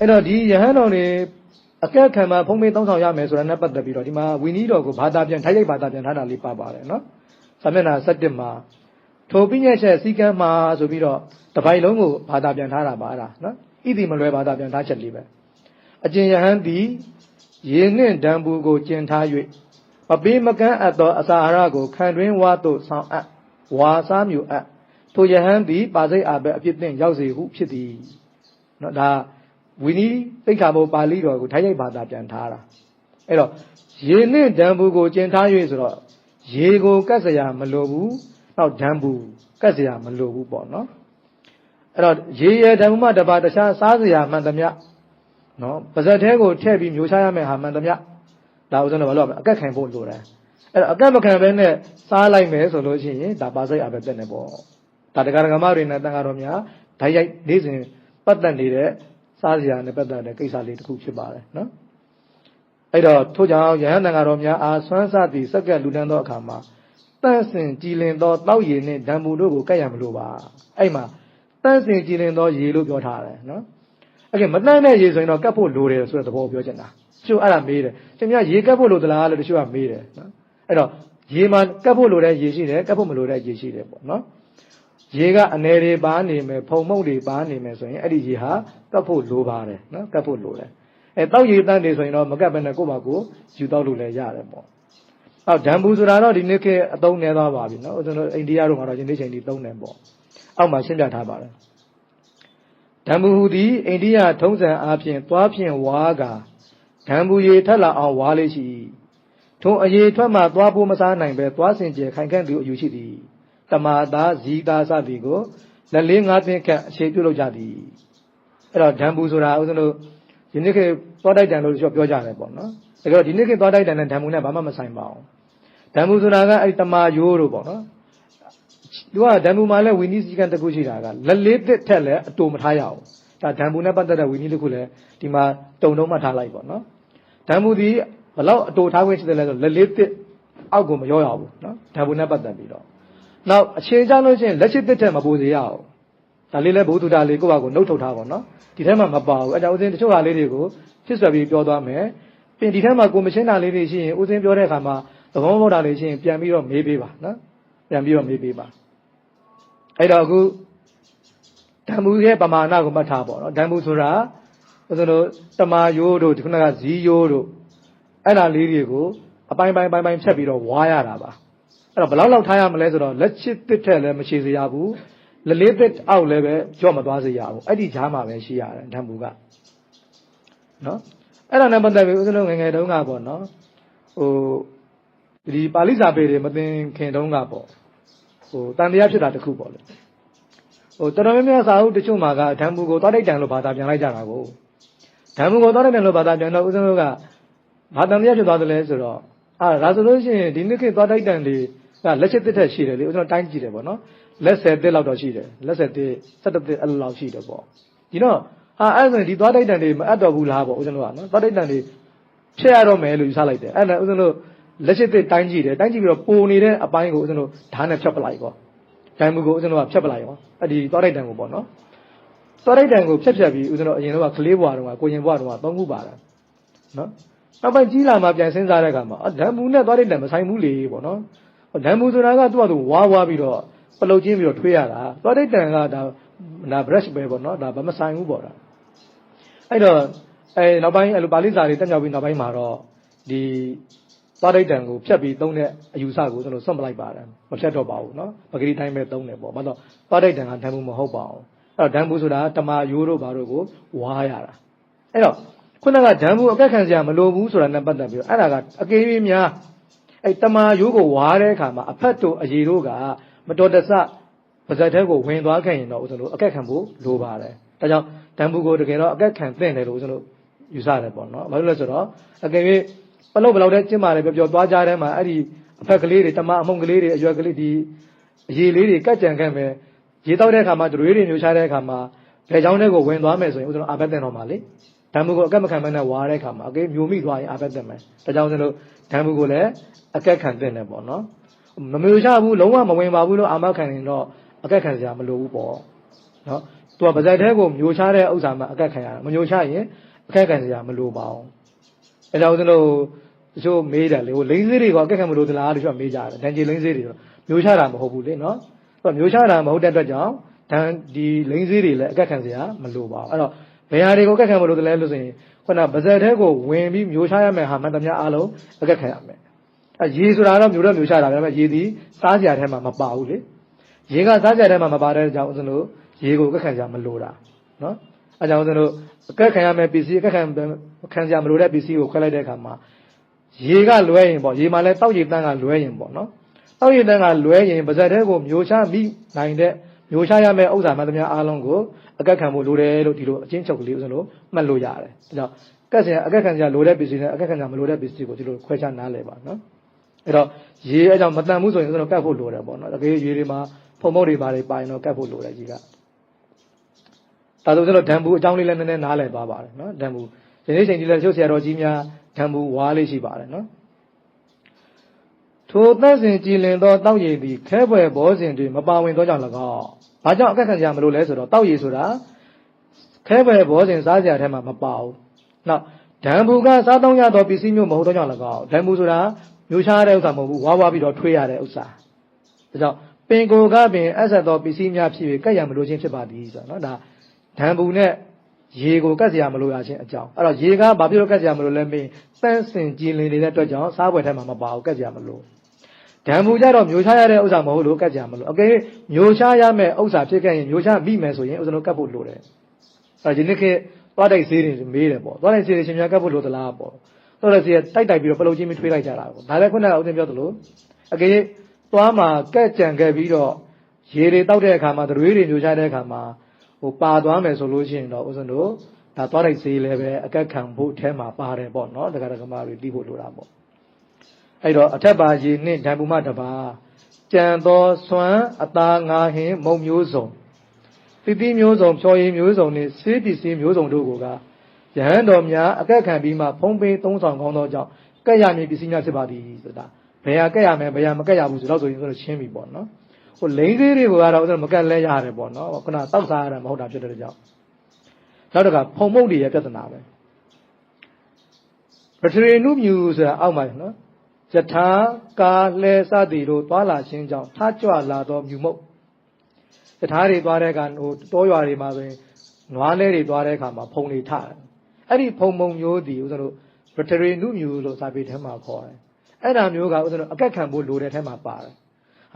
အဲ့တော့ဒီယဟန်တော်တွေအကက်ခံမှာဖုံးမေးတောင်းဆောင်ရမယ်ဆိုတာနဲ့ပတ်သက်ပြီးတော့ဒီမှာဝီနီးတော်ကိုဘာသာပြန်ထိုက်ရိုက်ဘာသာပြန်ထားတာလေးပါပါတယ်နော်စာမျက်နှာ7မှာထိုပြည့်ညက်ချက်စီကံမှာဆိုပြီးတော့တပိုင်လုံးကိုဘာသာပြန်ထားတာပါအဲ့ဒါနော်ဣတိမလွယ်ဘာသာပြန်ထားချက်လေးပဲအကျင်ယဟန်သည်ရေနှင့်ဒံဘူးကိုကျင်ထား၍မပေးမကန်းအပ်သောအစာအာဟာရကိုခံတွင်းဝါသို့ဆောင်အပ်ဝါစားမြူအပ်ထိုယဟန်သည်ပါစိတ်အာဘက်အဖြစ်သင်ရောက်စေဟုဖြစ်သည်နော်ဒါ ဝီနီးသိက္ခာပုဒ်ပါဠိတော်ကိုထိုက်ရိုက်ဘာသာပြန်ထားတာအဲ့တော့ရေနှင့်ဒံဘူးကိုကျင်ထား၍ဆိုတော့ရေကိုကတ်စရာမလိုဘူးနောက်ဒံဘူးကတ်စရာမလိုဘူးပေါ့နော်အဲ့တော့ရေရဓမ္မတပါတခြားစားစရာမှန်သမျှနော်ပါဇက်သေးကိုထည့်ပြီးမျိုးချရမယ်ဟာမှန်သမျှဒါဥစ္စာတော့ဘာလို့အကက်ခံဖို့လိုတယ်အဲ့တော့အကက်မခံဘဲနဲ့စားလိုက်မယ်ဆိုလို့ရှိရင်ဒါပါစိတ်အပဲတက်နေပေါ့ဒါတရားဓမ္မတွေနဲ့တန်ဃာတော်များဓာတ်ရိုက်နေ့စဉ်ပတ်သက်နေတဲ့ စားစရာနဲ့ပတ်သက်တဲ့ကိစ္စလေးတစ်ခုဖြစ်ပါတယ်နော်အဲ့တော့ထို့ကြောင့်ယဟန်တန်ဃာတော်များအားဆွမ်းစသည်စက္ကန့်လူတန်းသောအခါမှာတန့်စင်ကြည်လင်သောတောက်ရည်နှင့်ဓမ္မူတို့ကိုကတ်ရမလို့ပါအဲ့မှာတန့်စင်ကြည်လင်သောရေလို့ပြောထားတယ်နော်အဲ့ကဲမတန့်တဲ့ရေဆိုရင်တော့ကတ်ဖို့လိုတယ်ဆိုတဲ့သဘောကိုပြောချင်တာကျို့အဲ့ဒါမေးတယ်ခင်ဗျာရေကတ်ဖို့လိုသလားလို့တချို့ကမေးတယ်နော်အဲ့တော့ရေမှာကတ်ဖို့လိုတဲ့ရေရှိတယ်ကတ်ဖို့မလိုတဲ့ရေရှိတယ်ပေါ့နော် ရေကအနယ်တွေပါနေမယ်ဖုံမုတ်တွေပါနေမယ်ဆိုရင်အဲ့ဒီရေဟာကတ်ဖို့လိုပါတယ်နော်ကတ်ဖို့လိုတယ်အဲတောက်ရေတန်းနေဆိုရင်တော့မကတ်ဘဲနဲ့ကိုယ့်ဘာကိုယူတောက်လို့လည်းရတယ်ပေါ့အော်ဓမ္ဘူးဆိုတာတော့ဒီနေ့ခေတ်အသုံးနေသွားပါပြီနော်ကျွန်တော်အိန္ဒိယတို့ကတော့ဒီနေ့ချိန်ဒီသုံးတယ်ပေါ့အောက်မှာရှင်းပြထားပါတယ်ဓမ္မဟူသည်အိန္ဒိယထုံးစံအားဖြင့်သွားဖြင့်ဝါကဓမ္မူရေထက်လာအောင်ဝါလေးရှိထုံအရေထွက်မှသွားဖို့မစားနိုင်ပဲသွားစင်ကြယ်ခိုင်ခန့်သူအယူရှိသည် တမာသာဇီတာစသည်ကိုလက်လေးငါးသင်းခန့်အခြေပြုလုပ်ကြသည်အဲ့တော့ဓမ္မူဆိုတာဦးဇင်းတို့ဒီနေ့ခေတ်သွားတိုက်တန်လို့ပြောကြတယ်ပေါ့နော်ဒါကြောင့်ဒီနေ့ခေတ်သွားတိုက်တန်တဲ့ဓမ္မူနဲ့ဘာမှမဆိုင်ပါဘူးဓမ္မူဆိုတာကအဲ့တမာရိုးတို့ပေါ့နော်သူကဓမ္မူမှာလည်းဝီနည်းစည်းကမ်းတစ်ခုရှိတာကလက်လေးတစ်ထက်လည်းအတူမထားရအောင်ဒါဓမ္မူနဲ့ပတ်သက်တဲ့ဝီနည်းတစ်ခုလည်းဒီမှာတုံတုံးမှထားလိုက်ပေါ့နော်ဓမ္မူဒီဘလောက်အတူထားခွင့်ရှိတယ်လဲဆိုလက်လေးတစ်အောက်ကိုမရောရဘူးနော်ဓမ္မူနဲ့ပတ်သက်ပြီးတော့ နောက်အခြေချလို့ရှိရင်လက်ရှိတစ်ထက်မပူစေရအောင်ဒါလေးလည်းဘုသူတာလေးကိုယ့်ဘာကိုနှုတ်ထုတ်ထားပါတော့ဒီထဲမှာမပါဘူးအဲကြောင့်ဦးစင်းတချို့ဟာလေးတွေကိုဖြစ်ဆွဲပြီးပြောသွားမယ်ပြင်ဒီထဲမှာကိုမရှင်းတာလေးတွေရှိရင်ဦးစင်းပြောတဲ့အခါမှာသဘောမဟုတ်တာလေးရှိရင်ပြန်ပြီးတော့မေးပေးပါနော်ပြန်ပြီးတော့မေးပေးပါအဲ့တော့အခုဓမ္မူရဲ့ပမာဏကိုမှတ်ထားပါတော့ဓမ္မူဆိုတာဦးဇင်းတို့တမာယိုးတို့ဒီခုနကဇီးယိုးတို့အဲ့ဒါလေးတွေကိုအပိုင်းပိုင်းပိုင်းပိုင်းဖြတ်ပြီးတော့ဝါရတာပါ အဲ့တော့ဘယ်လောက်လောက်ထားရမလဲဆိုတော့လက်ချစ်တစ်ထက်လည်းမရှိစေရဘူးလက်လေးသက်အောက်လည်းပဲကြော့မသွားစေရဘူးအဲ့ဒီဈာမှာပဲရှိရတယ်ဓမ္မူကနော်အဲ့ဒါနဲ့ပတ်သက်ပြီးဦးဇင်းတို့ငယ်ငယ်တုန်းကပေါ့နော်ဟိုဒီပါဠိစာပေတွေမသိခင်တုန်းကပေါ့ဟိုတန်တရားဖြစ်တာတခုပေါ့လေဟိုတော်တော်များများစာအုပ်တချို့မှာကဓမ္မူကိုသွားတိုက်တန်လို့ဘာသာပြန်လိုက်ကြတာကိုဓမ္မူကိုသွားတိုက်တန်လို့ဘာသာပြန်တော့ဦးဇင်းတို့ကဘာတန်တရားဖြစ်သွားတယ်လဲဆိုတော့အာဒါဆိုလို့ရှိရင်ဒီနှစ်ခေတ်သွားတိုက်တန်တွေ ကလက်ရှိတစ်ထက်ရှိတယ်လေဦးဇင်းတို့တိုင်းကြည့်တယ်ပေါ့နော်လက်10တစ်လောက်တော့ရှိတယ်လက်10တစ်17တစ်အဲ့လိုလောက်ရှိတယ်ပေါ့ဒီတော့ဟာအဲ့ဆိုရင်ဒီသွားတိုက်တန်တွေမအပ်တော့ဘူးလားပေါ့ဦးဇင်းတို့ကနော်သွားတိုက်တန်တွေဖြစ်ရတော့မယ်လို့ယူဆလိုက်တယ်အဲ့ဒါဦးဇင်းတို့လက်ရှိတစ်တိုင်းကြည့်တယ်တိုင်းကြည့်ပြီးတော့ပိုနေတဲ့အပိုင်းကိုဦးဇင်းတို့ဓာတ်နဲ့ဖြတ်ပလိုက်ပေါ့ဒိုင်မူကိုဦးဇင်းတို့ကဖြတ်ပလိုက်ရောအဲ့ဒီသွားတိုက်တန်ကိုပေါ့နော်သွားတိုက်တန်ကိုဖြတ်ဖြတ်ပြီးဦးဇင်းတို့အရင်တော့ကကလေးဘွားတော့ကကိုရင်ဘွားတော့ကသုံးခုပါတယ်နော်နောက်ပိုင်းကြီးလာမှပြန်စဉ်းစားတဲ့အခါမှာဓာတ်မူနဲ့သွားတိုက်တန်မဆိုင်ဘူးလေပေါ့နော် ဓမ္မူဆိုတာကသူ့ဟာသူဝါးဝါးပြီးတော့ပလုတ်ချင်းပြီးတော့ထွေးရတာသောတိတ်တန်ကဒါဒါ brush ပဲပေါ့နော်ဒါဘာမဆိုင်ဘူးပေါ့ဒါအဲ့တော့အဲနောက်ပိုင်းအဲ့လိုပါဠိစာတွေတက်ရောက်ပြီးနောက်ပိုင်းမှာတော့ဒီသောတိတ်တန်ကိုဖြတ်ပြီးသုံးတဲ့အယူဆကိုကျွန်တော်စွန့်ပလိုက်ပါတယ်မဖြတ်တော့ပါဘူးနော်ပဂတိတိုင်းပဲသုံးတယ်ပေါ့ဘာလို့သောတိတ်တန်ကဓမ္မူမဟုတ်ပါဘူးအဲ့တော့ဓမ္မူဆိုတာတမာယိုးတို့ဘာတို့ကိုဝါးရတာအဲ့တော့ခုနကဓမ္မူအကက်ခံစရာမလိုဘူးဆိုတာနဲ့ပတ်သက်ပြီးတော့အဲ့ဒါကအကယ်၍များ အဲ့တမာယိုးကိုဝါတဲ့အခါမှာအဖက်တို့အရေတို့ကမတော်တဆပါဇက်ထဲကိုဝင်သွားခဲ့ရင်တော့ဦးဇင်းတို့အကက်ခံဖို့လိုပါတယ်ဒါကြောင့်ဓမ္မကိုတကယ်တော့အကက်ခံသင့်တယ်လို့ဦးဇင်းတို့ယူဆတယ်ပေါ့နော်ဘာလို့လဲဆိုတော့အကယ်၍ပလုတ်ဘလောက်တည်းကျင်းပါလေပြောပြောသွားကြတဲ့မှာအဲ့ဒီအဖက်ကလေးတွေတမအမုံကလေးတွေအရွက်ကလေးဒီအရေးလေးတွေကတ်ကြံခဲ့မယ်ရေတောက်တဲ့အခါမှာတွေတွေမျိုးချတဲ့အခါမှာဘယ်ချောင်းတွေကိုဝင်သွားမယ်ဆိုရင်ဦးဇင်းအာဘက်တင်တော်မှာလေ ဓမ္မကိုအကက်မခံမနဲ့ဝါတဲ့အခါမှာအကေးမျိုးမိသွားရင်အာဘက်တင်မယ်ဒါကြောင့်ဦးဇင်းတို့ဓမ္မကိုလည်းအကက်ခံတင်တယ်ပေါ့နော်မမျိုးချဘူးလုံးဝမဝင်ပါဘူးလို့အာမခံရင်တော့အကက်ခံစရာမလိုဘူးပေါ့နော်သူကပါဇက်ထဲကိုမျိုးချတဲ့ဥစ္စာမှအကက်ခံရတာမမျိုးချရင်အခက်ခံစရာမလိုပါဘူးအဲကြောင့်ဦးဇင်းတို့တချို့မေးတယ်လေဟိုလိမ့်စေးတွေကအကက်ခံမလို့သလားတချို့မေးကြတယ်ဒန်ဂျီလိမ့်စေးတွေတော့မျိုးချတာမဟုတ်ဘူးလေနော်သူကမျိုးချတာမဟုတ်တဲ့အတွက်ကြောင့်ဒန်ဒီလိမ့်စေးတွေလည်းအကက်ခံစရာမလိုပါဘူးအဲ့တော့ ဘယ်ဟာတွေကိုအကက်ခံမလို့သလဲလို့ဆိုရင်ခုနပါဇက်ထဲကိုဝင်ပြီးမျိုးချရမယ်ဟာမှန်တည်းအားလုံးအကက်ခံရမယ်အဲရေဆိုတာတော့မျိုးတော့မျိုးချတာပဲဒါပေမဲ့ရေဒီစားစရာထဲမှာမပါဘူးလေရေကစားစရာထဲမှာမပါတဲ့ကြောင့်ဦးဇင်းတို့ရေကိုအကက်ခံစရာမလိုတာနော်အဲကြောင့်ဦးဇင်းတို့အကက်ခံရမယ်ပစ္စည်းအကက်ခံခံစရာမလိုတဲ့ပစ္စည်းကိုခွဲလိုက်တဲ့အခါမှာရေကလွဲရင်ပေါ့ရေမှာလဲတောက်ရည်တန်းကလွဲရင်ပေါ့နော်တောက်ရည်တန်းကလွဲရင်ပါဇက်ထဲကိုမျိုးချမိနိုင်တဲ့ မျိုးချရမယ့်ဥစ္စာမှန်သမျှအားလုံးကိုအကက်ခံဖို့လိုတယ်လို့ဒီလိုအချင်းချုပ်ကလေးဦးဇင်းတို့မှတ်လို့ရတယ်အဲကြောင့်ကက်စရာအကက်ခံစရာလိုတဲ့ပစ္စည်းနဲ့အကက်ခံစရာမလိုတဲ့ပစ္စည်းကိုဒီလိုခွဲခြားနားလည်ပါနော်အဲ့တော့ရေအကြောင်းမတန်ဘူးဆိုရင်ဦးဇင်းတို့ကတ်ဖို့လိုတယ်ပေါ့နော်တကယ်ရေတွေမှာဖုံမုတ်တွေပါတွေပါရင်တော့ကတ်ဖို့လိုတယ်ကြီးကဒါဆိုကျွန်တော်ဓမ္မဘူးအကြောင်းလေးလည်းနည်းနည်းနားလည်ပါပါတယ်နော်ဓမ္မဘူးဒီနေ့ချိန်ကြီးလည်းတချို့ဆရာတော်ကြီးများဓမ္မဘူးဝါလေးရှိပါတယ်နော်ထိုသတ်စဉ်ကြည်လင်သောတောက်ရည်သည်ခဲပွဲဘောစဉ်တွေမပါဝင်သောကြောင့်၎င်း ဘာကြောင့်အကက်ခံကြမလို့လဲဆိုတော့တောက်ရည်ဆိုတာခဲပွဲဘောစဉ်စားကြထဲမှာမပါဘူးနောက်ဓမ္မဘူးကစားတောင်းရသောပစ္စည်းမျိုးမဟုတ်သောကြောင့်၎င်းဓမ္မဘူးဆိုတာမျိုးရှားတဲ့ဥစ္စာမဟုတ်ဘူးဝါဝါပြီးတော့ထွေးရတဲ့ဥစ္စာဒါကြောင့်ပင်ကိုကပင်အဆက်သောပစ္စည်းများဖြစ်၍ကက်ရမလို့ခြင်းဖြစ်ပါသည်ဆိုတော့နော်ဒါဓမ္မဘူးနဲ့ရေကိုကတ်စရာမလိုရခြင်းအကြောင်းအဲ့တော့ရေကဘာဖြစ်လို့ကတ်စရာမလိုလဲမင်းစမ်းစင်ကြည်လင်နေတဲ့အတွက်ကြောင့်စားပွဲထဲမှာမပါဘူးကတ်စရာမလို ဓမ္မူကြတော့မျိုးချရတဲ့ဥစ္စာမဟုတ်လို့ကတ်ကြမလို့အကယ်မျိုးချရမယ့်ဥစ္စာဖြစ်ခဲ့ရင်မျိုးချမိမယ်ဆိုရင်ဥစ္စာတို့ကတ်ဖို့လိုတယ်အဲဒီနေ့ခေတ်သွားတိုက်ဆေးတွေမေးတယ်ပေါ့သွားတိုက်ဆေးတွေရှင်များကတ်ဖို့လိုသလားပေါ့သွားတိုက်ဆေးတိုက်တိုက်ပြီးတော့ပလုတ်ချင်းမထွေးလိုက်ကြတာပေါ့ဒါလည်းခုနကဥစဉ်ပြောသလိုအကယ်သွားမှာကတ်ကြံခဲ့ပြီးတော့ရေတွေတောက်တဲ့အခါမှာသွေးတွေမျိုးချတဲ့အခါမှာဟိုပါသွားမယ်ဆိုလို့ရှိရင်တော့ဥစဉ်တို့ဒါသွားတိုက်ဆေးလည်းပဲအကက်ခံဖို့အဲမှာပါတယ်ပေါ့နော်တက္ကရာကမတွေတီးဖို့လိုတာပေါ့ အဲ့တော့အထက်ပါရေနှင့်ဓာတ်ပူမတပါကြံသောစွမ်းအသားငါဟင် မုံမျိုးစုံတိတိမျိုးစုံဖြော်ရည်မျိုးစုံနှင့်ဆေးပစ္စည်းမျိုးစုံတို့ကိုကယဟန်တော်များအကက်ခံပြီးမှဖုံးပေးသုံးဆောင်ကောင်းသောကြောင့်ကက်ရမည်ပစ္စည်းများဖြစ်ပါသည်ဆိုတာဘယ်ဟာကက်ရမယ်ဘယ်ဟာမကက်ရဘူးဆိုတော့ဆိုရင်ဆိုတော့ရှင်းပြီပေါ့နော်ဟိုလိန်သေးတွေကိုကတော့ဥစ္စာမကက်လဲရတယ်ပေါ့နော်ခုနတောက်စားရတယ်မဟုတ်တာဖြစ်တဲ့ကြောင့်နောက်တစ်ခါဖုံမုတ်တွေရဲ့ပြဿနာပဲပထရေနုမြူဆိုတာအောက်မှာနော် ယထာကာလဲစသည်တို့သွားလာခြင်းကြောင့်ထကြွလာသောမြူမုတ်ယထာတွေသွားတဲ့အခါဟိုတောရွာတွေမှာဆိုရင်နွားလဲတွေသွားတဲ့အခါမှာဖုံတွေထတယ်အဲ့ဒီဖုံမုံမျိုးဒီဥစ္စာတို့ဗတရေနုမြူလို့စာပေထဲမှာခေါ်တယ်အဲ့ဒါမျိုးကဥစ္စာတို့အကက်ခံဖို့လိုတဲ့ထဲမှာပါတယ်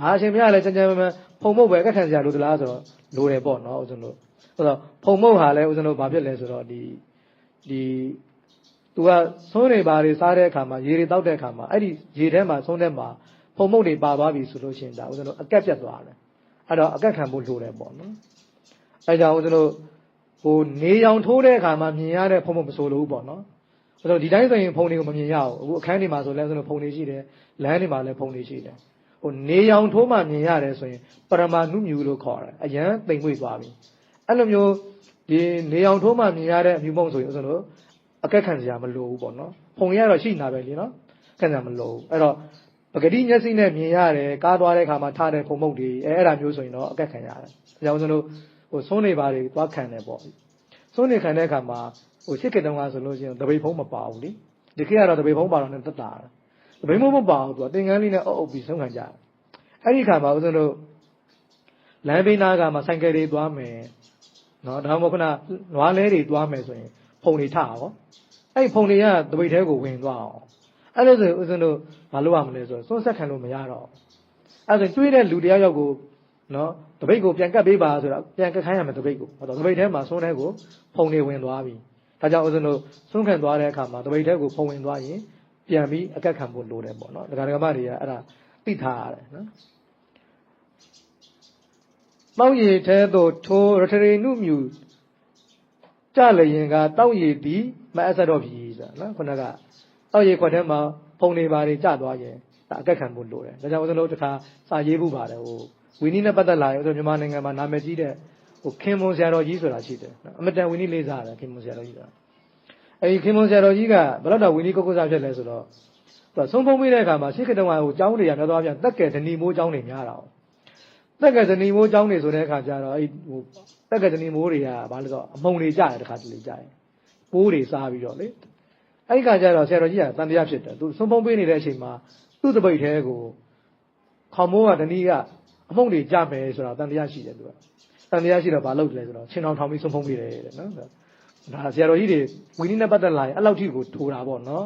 ဟာအရှင်မြတ်လည်းကြံကြံမမဖုံမုတ်ပဲအကက်ခံစရာလိုသလားဆိုတော့လိုတယ်ပေါ့နော်ဥစ္စာတို့ဆိုတော့ဖုံမုတ်ဟာလည်းဥစ္စာတို့ဘာဖြစ်လဲဆိုတော့ဒီဒီ သူကဆုံးနေပါတွေစားတဲ့အခါမှာရေတွေတောက်တဲ့အခါမှာအဲ့ဒီရေထဲမှာဆုံးတဲ့မှာဖုံမုတ်တွေပါသွားပြီဆိုလို့ရှိရင်ဒါဦးဇင်းတို့အကက်ပြတ်သွားတယ်အဲ့တော့အကက်ခံဖို့လိုတယ်ပေါ့နော်အဲ့ကြောင့်ဦးဇင်းတို့ဟိုနေရောင်ထိုးတဲ့အခါမှာမြင်ရတဲ့ဖုံမုတ်မဆိုလို့ပေါ့နော်အဲ့တော့ဒီတိုင်းဆိုရင်ဖုံတွေကိုမမြင်ရဘူးအခုအခန်းတွေမှာဆိုလည်းဦးဇင်းတို့ဖုံတွေရှိတယ်လမ်းတွေမှာလည်းဖုံတွေရှိတယ်ဟိုနေရောင်ထိုးမှမြင်ရတယ်ဆိုရင်ပရမနုမြူလို့ခေါ်တယ်အရန်တိမ်မွေ့သွားပြီအဲ့လိုမျိုးဒီနေရောင်ထိုးမှမြင်ရတဲ့အမြူမုံဆိုရင်ဦးဇင်းတို့ အကက်ခံစရာမလိုဘူးပေါ့နော်ဖုံရတော့ရှိနာပဲလေနော်ခံစရာမလိုဘူးအဲ့တော့ပဂတိမျက်စိနဲ့မြင်ရတယ်ကားသွားတဲ့ခါမှာထားတဲ့ဖုံမုတ်တွေအဲအဲ့ဒါမျိုးဆိုရင်တော့အကက်ခံရတယ်အကြောင်းကျွန်တော်ဟိုဆုံးနေပါတွေသွားခံတယ်ပေါ့ဆုံးနေခံတဲ့ခါမှာဟိုရှစ်ကတုံးကဆိုလို့ရှိရင်တပိတ်ဖုံးမပါဘူးလေဒီခေတ်ကတော့တပိတ်ဖုံးပါတော့နဲ့တက်တာတပိတ်ဖုံးမပါဘူးသူကသင်္ကန်းလေးနဲ့အုပ်အုပ်ပြီးဆုံးခံကြတယ်အဲ့ဒီခါမှာဦးဇင်းတို့လမ်းဘေးနားကမှဆိုင်ကယ်တွေသွားမယ်နော်ဒါမှမဟုတ်ခုနနွားလဲတွေသွားမယ်ဆိုရင် ဖုံတွေထရောအဲ့ဖုံတွေကတပိတ်ထဲကိုဝင်သွားအောင်အဲ့လိုဆိုဦးဇင်းတို့မလုပ်ရမလဲဆိုတော့စွန့်ဆက်ခံလို့မရတော့အဲ့ဒါတွေးတဲ့လူတယောက်ယောက်ကိုနော်တပိတ်ကိုပြန်ကတ်ပေးပါဆိုတော့ပြန်ကတ်ခိုင်းရမယ်တပိတ်ကိုဟုတ်တော့တပိတ်ထဲမှာစွန်းထဲကိုဖုံတွေဝင်သွားပြီဒါကြောင့်ဦးဇင်းတို့စွန့်ခံသွားတဲ့အခါမှာတပိတ်ထဲကိုဖုံဝင်သွားရင်ပြန်ပြီးအကက်ခံဖို့လိုတယ်ပေါ့နော်ဒကာဒကာမတွေကအဲ့ဒါသိထားရတယ်နော်မောက်ရည်ထဲသို့ထိုးရထရေနုမြူ ကြလျင်ကတောက်ရည်ပြီးမအပ်ဆက်တော့ပြီဆိုတာနော်ခုနကတောက်ရည်ခွက်ထဲမှာဖုန်တွေပါတွေကြသွားရင်ဒါအကက်ခံဖို့လိုတယ်ဒါကြောင့်ဦးဇင်းတို့တစ်ခါစာရေးဖို့ပါတယ်ဟိုဝီနီနဲ့ပတ်သက်လာရင်ဦးဇင်းမြန်မာနိုင်ငံမှာနာမည်ကြီးတဲ့ဟိုခင်မွန်ဆရာတော်ကြီးဆိုတာရှိတယ်နော်အမတန်ဝီနီလေးစားတယ်ခင်မွန်ဆရာတော်ကြီးကအဲဒီခင်မွန်ဆရာတော်ကြီးကဘလောက်တော့ဝီနီကိုကိုစားဖြစ်လဲဆိုတော့သူဆုံးဖုံးပေးတဲ့အခါမှာရှေ့ကတုံကဟိုကျောင်းတွေရများသောအားဖြင့်တက်ကယ်ဇနီမိုးကျောင်းတွေများတာ哦တက်ကယ်ဇနီမိုးကျောင်းတွေဆိုတဲ့အခါကျတော့အဲဟို တက်ကဇနီမိုးတွေကဘာလို့ဆိုအမုံတွေကြတယ်တခါတလေကြရင်ပိုးတွေစားပြီးတော့လေအဲ့ဒီခါကျတော့ဆရာတော်ကြီးကတန်တရားဖြစ်တယ်သူဆုံးဖုံးပေးနေတဲ့အချိန်မှာသူ့တပိတ်သေးကိုခေါမိုးကတနည်းကအမုံတွေကြမယ်ဆိုတော့တန်တရားရှိတယ်သူကတန်တရားရှိတော့ဘာလုပ်တယ်လဲဆိုတော့ချင်းအောင်ထောင်ပြီးဆုံးဖုံးပေးတယ်တဲ့နော်ဒါဆရာတော်ကြီးတွေဝီနည်းနဲ့ပတ်သက်လာရင်အဲ့လောက်ထိကိုထိုးတာပေါ့နော်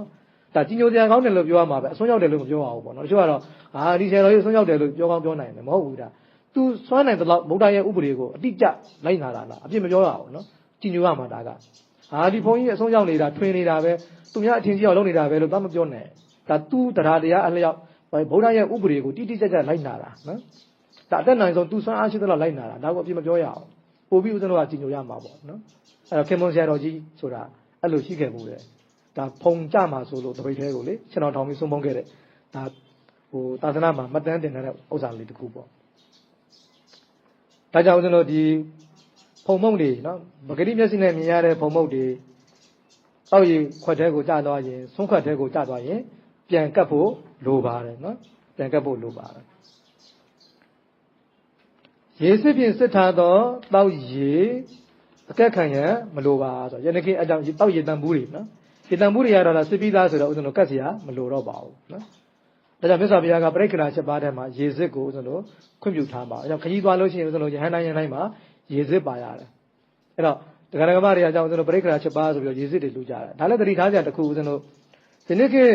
ဒါကြီးညိုစရာကောင်းတယ်လို့ပြောရမှာပဲအစွန်းရောက်တယ်လို့မပြောရဘူးပေါ့နော်တချို့ကတော့ဟာဒီဆရာတော်ကြီးအစွန်းရောက်တယ်လို့ပြောကောင်းပြောနိုင်တယ်မဟုတ်ဘူးဒါ သူစွမ်းနိုင်တဲ့လောက်ဗုဒ္ဓရဲ့ဥပဒေကိုအတိကျလိုက်နာတာလားအပြစ်မပြောရဘူးနော်ကြီးညိုရမှာဒါကဟာဒီဘုန်းကြီးအစွန်းရောက်နေတာထွင်နေတာပဲသူများအထင်ကြီးအောင်လုပ်နေတာပဲလို့သားမပြောနဲ့ဒါသူတရားတရားအလျောက်ဗုဒ္ဓရဲ့ဥပဒေကိုတိတိကျကျလိုက်နာတာနော်ဒါအသက်နိုင်ဆုံးသူစွမ်းအားရှိသလောက်လိုက်နာတာဒါကိုအပြစ်မပြောရအောင်ပို့ပြီးဦးဇင်းတို့ကကြီးညိုရမှာပေါ့နော်အဲ့တော့ခင်မွန်ဆရာတော်ကြီးဆိုတာအဲ့လိုရှိခဲ့မှုတယ်ဒါဖုံကြမှာဆိုလို့တပိတ်သေးကိုလေခြေတော်ထောင်ပြီးဆုံးဖုံးခဲ့တဲ့ဒါဟိုသာသနာမှာမှတ်တမ်းတင်တဲ့ဥစ္စာလေးတစ်ခုပေါ့ ဒါကြောင့်ဦးဇင်းတို့ဒီဖုံမုံတွေနော်ပဂတိမျက်စိနဲ့မြင်ရတဲ့ဖုံမုံတွေတောက်ရည်ခွက်ထဲကိုကျသွားရင်ဆုံးခွက်ထဲကိုကျသွားရင်ပြန်ကပ်ဖို့လိုပါတယ်နော်ပြန်ကပ်ဖို့လိုပါတယ်ရေစစ်ဖြင့်စစ်ထားသောတောက်ရည်အကက်ခံရမလိုပါဆိုရနခင်အကြောင်းတောက်ရည်တန်ဘူးတွေနော်ဒီတန်ဘူးတွေကတော့စစ်ပြီးသားဆိုတော့ဦးဇင်းတို့ကတ်เสียမလိုတော့ပါဘူးနော် ဒါကြောင့်မြတ်စွာဘုရားကပြိက္ခရာ7ပါးထဲမှာရေစစ်ကိုဦးဇင်းတို့ခွင့်ပြုထားပါအဲကြောင့်ခကြီးသွားလို့ရှိရင်ဦးဇင်းတို့ယဟန်တိုင်းယဟန်တိုင်းမှာရေစစ်ပါရတယ်အဲ့တော့ဒကာဒကမတွေအကြောင်းဦးဇင်းတို့ပြိက္ခရာ7ပါးဆိုပြီးတော့ရေစစ်တွေလူကြတယ်ဒါလည်းသတိထားကြတစ်ခုဦးဇင်းတို့ဒီနေ့ခေတ်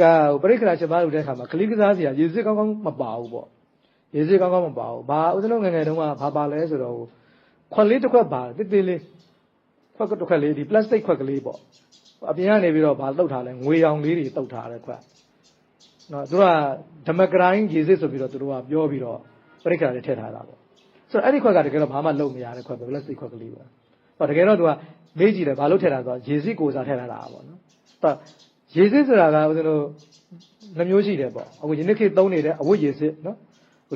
ကပြိက္ခရာ7ပါးလူတဲ့အခါမှာကလေးကစားစရာရေစစ်ကောင်းကောင်းမပါဘူးပေါ့ရေစစ်ကောင်းကောင်းမပါဘူးဘာဦးဇင်းတို့ငယ်ငယ်တုန်းကဘာပါလဲဆိုတော့ခွက်လေးတစ်ခွက်ပါတစ်သေးလေးခွက်တစ်ခွက်လေးဒီ plastic ခွက်ကလေးပေါ့အပြင်ကနေပြီးတော့ဘာတုတ်ထားလဲငွေရောင်လေးတွေတုတ်ထားတဲ့ခွက် နော်သူကဓမ္မကရိုင်းရေစစ်ဆိုပြီးတော့သူတို့ကပြောပြီးတော့ပြိခါတွေထည့်ထားတာပေါ့ဆိုတော့အဲ့ဒီခွက်ကတကယ်တော့ဘာမှလုပ်မရတဲ့ခွက်ပဲ plastic ခွက်ကလေးပဲဟောတကယ်တော့သူကမေးကြည့်တယ်ဘာလို့ထည့်ထားဆိုတော့ရေစစ်ကိုစားထည့်ထားတာပေါ့နော်အဲ့ရေစစ်ဆိုတာကဦးဇင်းတို့နှမျိုးရှိတယ်ပေါ့အခုယနေ့ခေတ်သုံးနေတဲ့အဝတ်ရေစစ်နော်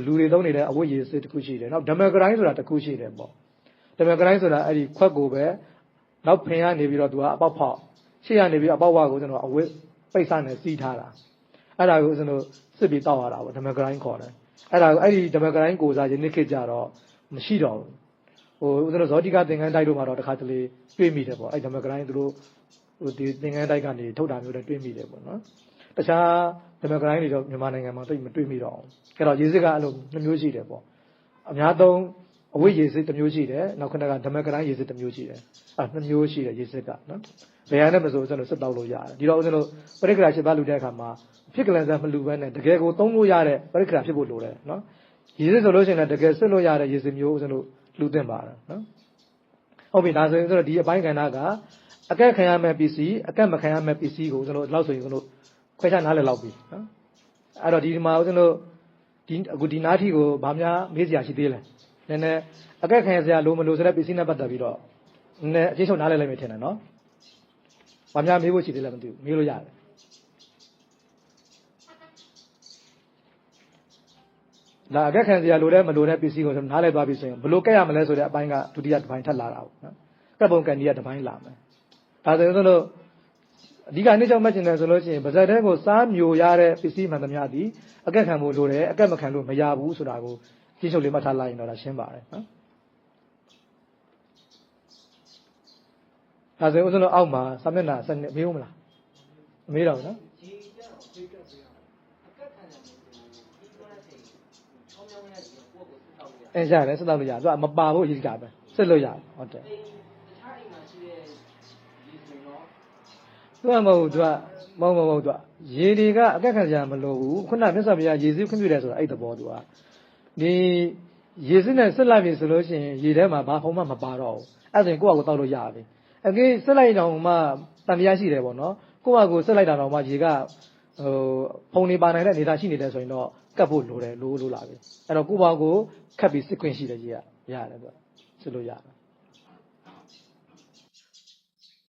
လူတွေသုံးနေတဲ့အဝတ်ရေစစ်တစ်ခုရှိတယ်နောက်ဓမ္မကရိုင်းဆိုတာတစ်ခုရှိတယ်ပေါ့ဓမ္မကရိုင်းဆိုတာအဲ့ဒီခွက်ကိုပဲနောက်ဖင်ကနေပြီးတော့သူကအပေါက်ဖောက်ရှေ့ကနေပြီးအပေါက်ဝါကိုကျွန်တော်အဝတ်ပိတ်စနဲ့စီးထားတာ အဲ့ဒါကိုကျွန်တော်စစ်ပြီးတောက်ရတာပေါ့ဓမ္မဂရိုင်းခေါ်တယ်အဲ့ဒါကိုအဲ့ဒီဓမ္မဂရိုင်းကိုစားယနေ့ခေတ်ကြတော့မရှိတော့ဘူးဟိုဦးဇင်းတို့ဇောတိကသင်္ကန်းတိုက်တို့မှာတော့တခါတလေတွေ့မိတယ်ပေါ့အဲ့ဓမ္မဂရိုင်းသူတို့ဟိုဒီသင်္ကန်းတိုက်ကနေထုတ်တာမျိုးတွေတွေ့မိတယ်ပေါ့နော်တခြားဓမ္မဂရိုင်းတွေတော့မြန်မာနိုင်ငံမှာသိမတွေ့မိတော့ဘူးအဲ့တော့ရေစစ်ကအဲ့လိုနှမျိုးရှိတယ်ပေါ့အများသုံး အဝိရေစစ်တစ်မျိုးရှိတယ်နောက်ခဏကဓမ္မဂရိုင်းရေစစ်တစ်မျိုးရှိတယ်အဲ့နှစ်မျိုးရှိတယ်ရေစစ်ကနော်ဘယ်ဟာနဲ့မဆိုကျွန်တော်စစ်တောက်လို့ရတယ်ဒီတော့ကျွန်တော်ပရိက္ခရာရှင်းပါလူတဲ့အခါမှာဖြစ်ကလန်စားမလူပဲနဲ့တကယ်ကိုသုံးလို့ရတဲ့ပရိက္ခရာဖြစ်ဖို့လိုတယ်နော်ရေစစ်ဆိုလို့ရှိရင်လည်းတကယ်စစ်လို့ရတဲ့ရေစစ်မျိုးကျွန်တော်လူသင့်ပါတယ်နော်ဟုတ်ပြီဒါဆိုရင်ကျွန်တော်ဒီအပိုင်းကဏ္ဍကအကက်ခံရမယ့်ပစ္စည်းအကက်မခံရမယ့်ပစ္စည်းကိုကျွန်တော်လောက်ဆိုရင်ကျွန်တော်ခွဲခြားနားလည်လောက်ပြီနော်အဲ့တော့ဒီမှာကျွန်တော်ဒီအခုဒီနားထီကိုဗာများမေးစရာရှိသေးလဲန ည်းနည်းအကက်ခံရစရာလိုမလိုဆိုတဲ့ပစ္စည်းနဲ့ပတ်သက်ပြီးတော့နည်းနည်းအချင်းချုပ်နားလည်လိုက်မယ်ထင်တယ်နော်။ဘာများမေးဖို့ရှိသေးလဲမသိဘူး။မေးလို့ရတယ်။လာအကက်ခံစရာလိုတဲ့မလိုတဲ့ပစ္စည်းကိုနားလည်သွားပြီဆိုရင်ဘလို့ကက်ရမလဲဆိုတဲ့အပိုင်းကဒုတိယတစ်ပိုင်းထပ်လာတာပေါ့နော်။ကက်ပုံကန်ဒီကတစ်ပိုင်းလာမယ်။ဒါဆိုရင်တို့အဓိကနှိမ့်ချောက်မှတ်ကျင်တယ်ဆိုလို့ရှိရင်ဗဇက်တဲကိုစားမျိုးရတဲ့ပစ္စည်းမှန်သမျှသည်အကက်ခံဖို့လိုတယ်အကက်မခံလို့မရဘူးဆိုတာကို ကြည့်ချုပ်လေးမှတ်ထားလိုက်ရင်တော့ဒါရှင်းပါတယ်နော်။ဒါဆိုရင်ဦးဇင်းတို့အောက်မှာစာမျက်နှာဆက်မေးဦးမလားမေးတော့နော်အဲရတယ်ဆက်တော့လို့ရသူကမပါဘူးအရေးကြီးတာပဲဆက်လို့ရဟုတ်တယ်သူကမဟုတ်သူကမဟုတ်မဟုတ်သူကရေတွေကအကက်ခံစရာမလိုဘူးခုနမြတ်စွာဘုရားရေစုခွင့်ပြုတယ်ဆိုတာအဲ့တဘောသူက ဒီရေစစ်နဲ့ဆက်လိုက်ပြီဆိုလို့ရှိရင်ရေထဲမှာဘာဖုံးမှမပါတော့ဘူးအဲ့ဒါဆိုရင်ကိုယ့်အကိုတောက်လို့ရပြီအကေးဆက်လိုက်တော့မှတန်တရားရှိတယ်ပေါ့နော်ကိုယ့်အကိုဆက်လိုက်တာတော့မှရေကဟိုဖုံနေပါနိုင်တဲ့အနေအထားရှိနေတယ်ဆိုရင်တော့ကတ်ဖို့လိုတယ်လို့လို့လာပြီအဲ့တော့ကိုယ့်ဘာကိုခတ်ပြီးစစ်ခွင့်ရှိတယ်ကြီးကရတယ်သူကစစ်လို့ရတယ်